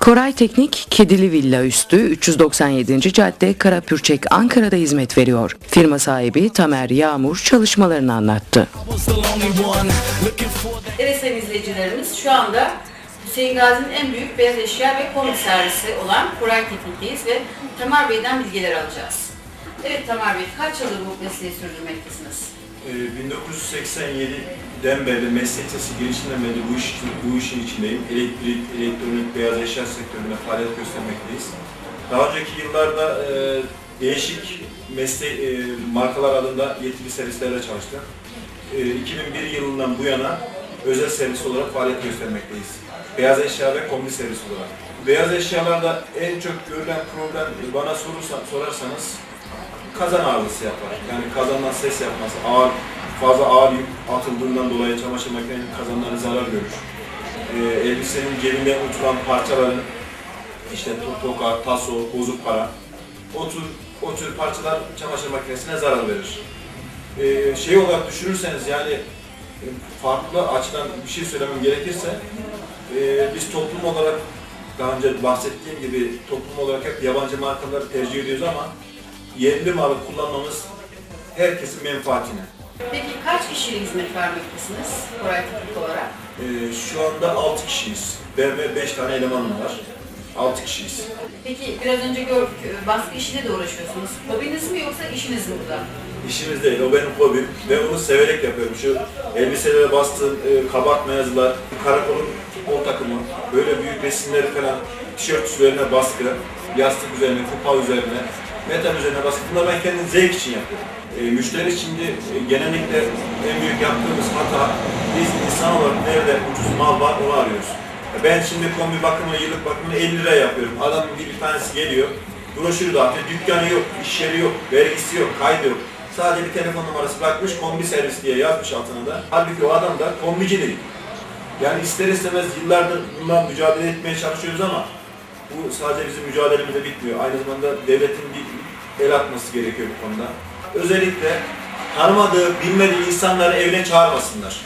Koray Teknik, Kedili Villa üstü 397. cadde Karapürçek, Ankara'da hizmet veriyor. Firma sahibi Tamer Yağmur çalışmalarını anlattı. Evet sayın izleyicilerimiz şu anda Hüseyin Gazi'nin en büyük beyaz eşya ve kombi servisi olan Koray Teknik'teyiz ve Tamar Bey'den bilgiler alacağız. Evet Tamar Bey kaç yıldır bu mesleği sürdürmektesiniz? Ee, 1987'den beri meslek lisesi girişinden beri bu, iş, bu işin içindeyim. Elektrik, elektronik, beyaz eşya sektöründe faaliyet göstermekteyiz. Daha önceki yıllarda e, değişik meslek e, markalar adında yetkili servislerde çalıştım. E, 2001 yılından bu yana özel servis olarak faaliyet göstermekteyiz. Beyaz eşya ve kombi servis olarak. Beyaz eşyalarda en çok görülen problem bana sorursa, sorarsanız kazan ağrısı yapar. Yani kazandan ses yapması, ağır, fazla ağır yük atıldığından dolayı çamaşır makinenin kazanları zarar görür. Ee, elbisenin cebinde oturan parçaların, işte to- toka, taso, bozuk para, o tür, o tür parçalar çamaşır makinesine zarar verir. Ee, şey olarak düşünürseniz yani e, farklı açıdan bir şey söylemem gerekirse, e, biz toplum olarak daha önce bahsettiğim gibi toplum olarak hep yabancı markaları tercih ediyoruz ama yerli malı kullanmamız herkesin menfaatine. Peki kaç kişiye hizmet vermektesiniz Koray Teknik olarak? Ee, şu anda 6 kişiyiz. Ben ve 5 tane elemanım var. 6 kişiyiz. Peki biraz önce gördük e, baskı işiyle de uğraşıyorsunuz. Hobiniz mi yoksa işiniz mi bu da? İşimiz değil, o benim hobim. Ben bunu severek yapıyorum. Şu elbiselere bastığım e, kabartma yazılar, karakolun futbol takımı, böyle büyük resimleri falan, tişört üzerine baskı, yastık üzerine, kupa üzerine, metal üzerine baskı. Ben kendim zevk için yapıyorum. E, müşteri şimdi e, genellikle en büyük yaptığımız hata, biz insan olarak nerede ucuz mal var onu arıyoruz. Ben şimdi kombi bakımı, yıllık bakımını 50 lira yapıyorum. Adam bir, tanesi geliyor, broşürü dağıtıyor, dükkanı yok, iş yeri yok, vergisi yok, kaydı yok. Sadece bir telefon numarası bırakmış, kombi servis diye yazmış altına da. Halbuki o adam da kombici değil. Yani ister istemez yıllardır bununla mücadele etmeye çalışıyoruz ama bu sadece bizim mücadelemizde bitmiyor. Aynı zamanda devletin bir el atması gerekiyor bu konuda. Özellikle tanımadığı, bilmediği insanları evine çağırmasınlar.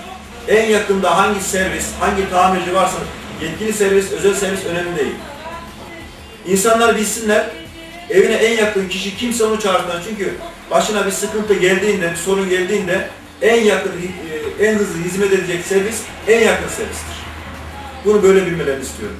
En yakında hangi servis, hangi tamirci varsa yetkili servis, özel servis önemli değil. İnsanlar bilsinler, evine en yakın kişi kimse onu çağırsınlar. Çünkü başına bir sıkıntı geldiğinde, bir sorun geldiğinde en yakın, e, en hızlı hizmet edecek servis en yakın servistir. Bunu böyle bilmelerini istiyorum.